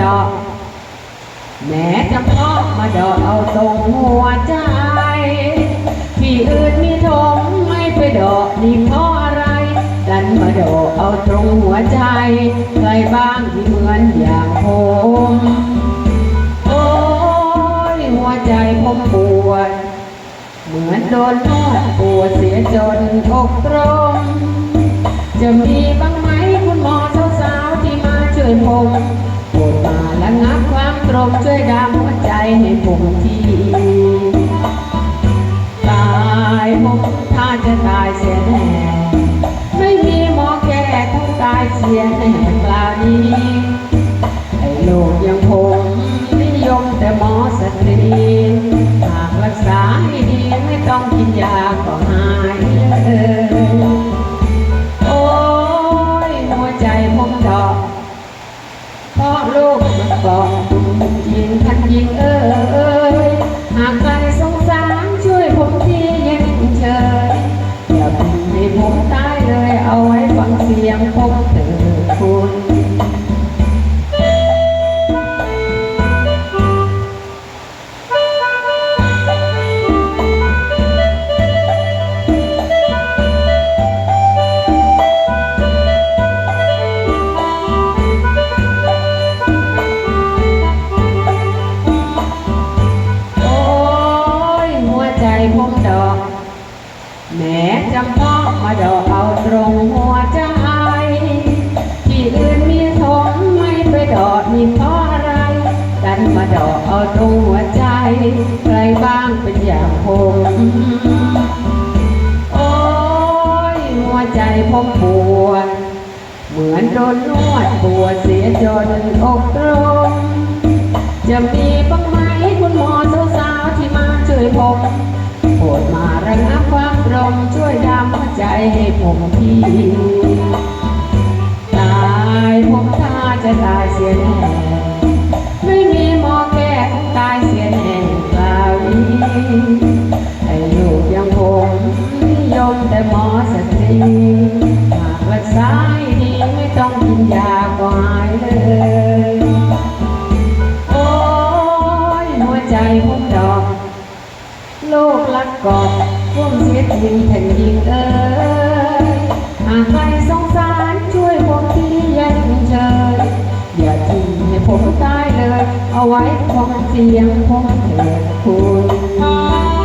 ดอก แม้จะพาะมาดอกเอาตรงหัวใจ ที่อื่นมีทงไม่ไปดอกนี่เพราะอะไร ดันมาดอกเอาตรงหัวใจใครบ้างที่เหมือนอย่างผมโอ้ยหัวใจผมปวด เหมือนโดนนวดปวดเสียจนอกตรงจะมีบ้างไหมคุณหมอสาวๆที่มาช่วยผม งับความตรงช่วยดามหัวใจให้ผมทีตายผมถ้าจะตายเสียแน่ไม่มีหมอแก้ต้องตายเสียแน่ปลานี้ไอ้โลกยังผ จำเพาะมาดอกเอาตรงหัวใจที่อื่นมีทงไม่ไปดอกนี่เพราะอะไรดันมาดอกเอาตรงหัวใจใครบ้างเป็นอย่างผมโอ้ยหัวใจผมปวดเหมือนโดนนวดปวดเสียจนอกตรงจะมีบ้างไหมคุณหมอสาวๆที่มาช่วยผมโปรดมาระงับความ ตรงช่วยดามหัวใจให้ผมทีตายผมถ้าจะตายเสียแน่ไม่มีหมอแก้ตายเสียแน่คราวนี้ไอ้ลูกอยังผมนิยมแต่หมอสตรีหากรักษาให้ดีไม่ต้องกินยาก็หายเลยโอ้ยหัวใจผมดอก โลกลักกอก พ่วงเสียจริงแผ่นดินเอ้ยหากใครสงสารช่วยผมที่ยังเชยอย่าทิ้งให้ผมตายเลย เอาไว้ความเสียงผมเถิดคุณ